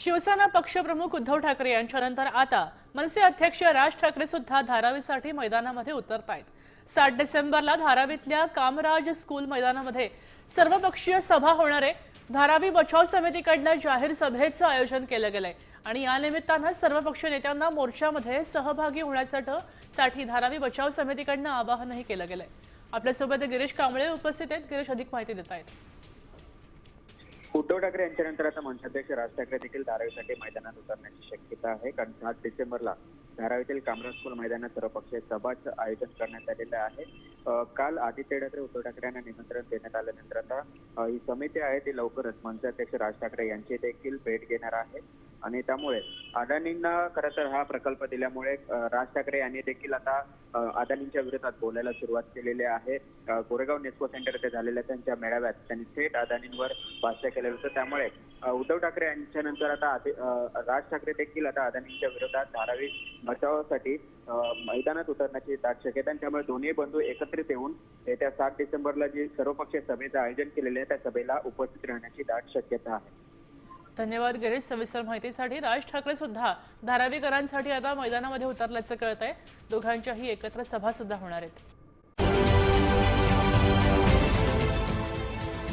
शिवसेना पक्षप्रमुख उद्धव ठाकरे यांच्यानंतर आता मनसे अध्यक्ष राज ठाकरे सुद्धा धारावीसाठी मैदानामध्ये उतरतायत. सात डिसेंबरला धारावीतल्या कामराज स्कूल मैदानामध्ये सर्वपक्षीय सभा होणार आहे. धारावी बचाव समितीकडनं जाहीर सभेचं आयोजन केलं गेलंय. आणि या निमित्तानं सर्वपक्षीय नेत्यांना मोर्चामध्ये सहभागी होण्यासाठी साठी धारावी बचाव समितीकडनं आवाहनही केलं गेलंय. आपल्यासोबत गिरीश कांबळे उपस्थित आहेत. गिरीश अधिक माहिती देत आहेत उद्धव ठाकरे यांच्यानंतर आता मनसाध्यक्ष राज ठाकरे देखील धारावीसाठी मैदानात उतरण्याची शक्यता आहे. कारण सात डिसेंबरला धारावीतील कामराज स्कूल मैदानात सर्वपक्षीय सभाचं आयोजन करण्यात आलेलं आहे. काल आदित्य ठाकरे उद्धव ठाकरे यांना निमंत्रण देण्यात आल्यानंतर आता ही समिती आहे ती लवकरच मनसे अध्यक्ष राज ठाकरे यांची देखील भेट घेणार आहे. आणि त्यामुळे अदानींना खरं तर हा प्रकल्प दिल्यामुळे राज ठाकरे यांनी देखील आता अदानींच्या विरोधात बोलायला सुरुवात केलेली आहे. गोरेगाव नेस्को सेंटर येथे झालेल्या त्यांच्या मेळाव्यात त्यांनी थेट अदानींवर भाष्य केलेलं होतं. त्यामुळे उद्धव ठाकरे यांच्यानंतर आता राज ठाकरे देखील आता अदानींच्या विरोधात धारावी बचावासाठी मैदानात उतरण्याची दाट शक्यता आहे. त्यामुळे दोन्ही बंधू एकत्रित येऊन येत्या सात डिसेंबरला जी सर्वपक्षीय सभेचं आयोजन केलेले आहे त्या सभेला उपस्थित राहण्याची दाट शक्यता आहे. धन्यवाद गिरीश सविस्तर माहितीसाठी. राज ठाकरे सुद्धा धारावीकरांसाठी आता मैदानामध्ये उतरल्याचं कळत आहे दोघांच्याही एकत्र सभा सुद्धा होणार आहेत.